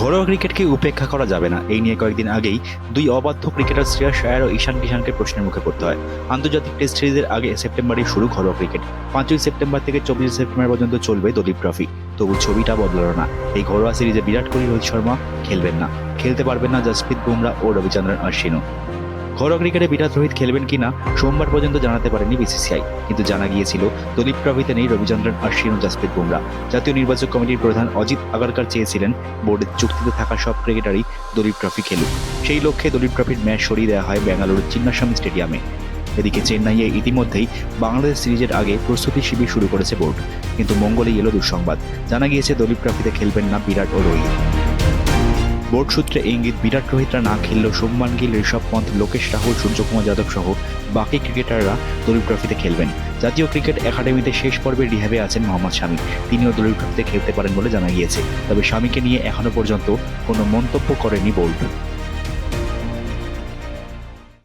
ঘরোয়া ক্রিকেটকে উপেক্ষা করা যাবে না। এই নিয়ে কয়েকদিন আগেই দুই অবাধ্য ক্রিকেটার শ্রেয়াস আয়ার ও ঈশান কিষানকে প্রশ্নের মুখে পড়তে হয়। আন্তর্জাতিক টেস্ট সিরিজের আগে সেপ্টেম্বরেই শুরু ঘরোয়া ক্রিকেট। পাঁচই সেপ্টেম্বর থেকে চব্বিশে সেপ্টেম্বর পর্যন্ত চলবে দলীপ ট্রফি। তবু ছবিটা বদলাল না। এই ঘরোয়া সিরিজে বিরাট কোহলি, রোহিত শর্মা খেলবেন না। খেলতে পারবেন না জসপ্রীত বুমরা ও রবিচন্দ্রন অশ্বিনও ঘরোয়া ক্রিকেটে বিরাট রোহিত খেলবেন কিনা সোমবার পর্যন্ত জানাতে পারেনি বিসিসিআই। কিন্তু জানা গিয়েছিল, দলীপ ট্রফিতে নেই রবিচন্দ্রন অশ্বিন ও জসপ্রীত বুমরা। জাতীয় নির্বাচক কমিটির প্রধান অজিত আগারকার চেয়েছিলেন বোর্ডের চুক্তিতে থাকা সব ক্রিকেটারই দলীপ ট্রফি খেলুক। সেই লক্ষ্যে দলীপ ট্রফির ম্যাচ সরিয়ে দেওয়া হয় বেঙ্গালুরুর চিন্নাস্বামী স্টেডিয়ামে। এদিকে চেন্নাইয়ে ইতিমধ্যেই বাংলাদেশ সিরিজের আগে প্রস্তুতি শিবির শুরু করেছে বোর্ড। কিন্তু মঙ্গলেই এলো দুঃসংবাদ। জানা গিয়েছে, দলীপ ট্রফিতে খেলবেন না বিরাট ও রোহিত। বোর্ড সূত্রে ইঙ্গিত, বিরাট রোহিতরা না খেললেও শুভমান গিল, ঋষভ পন্থ, লোকেশ রাহুল, সূর্যকুমার যাদব সহ বাকি ক্রিকেটাররা দলীয় ট্রফিতে খেলবেন। জাতীয় ক্রিকেট একাডেমিতে শেষ পর্বে রিহাবে আছেন মোহাম্মদ শামী তিনিও দলীয় ট্রফিতে খেলতে পারেন বলে জানা গিয়েছে। তবে স্বামীকে নিয়ে এখনও পর্যন্ত কোনো মন্তব্য করেনি বোর্ড।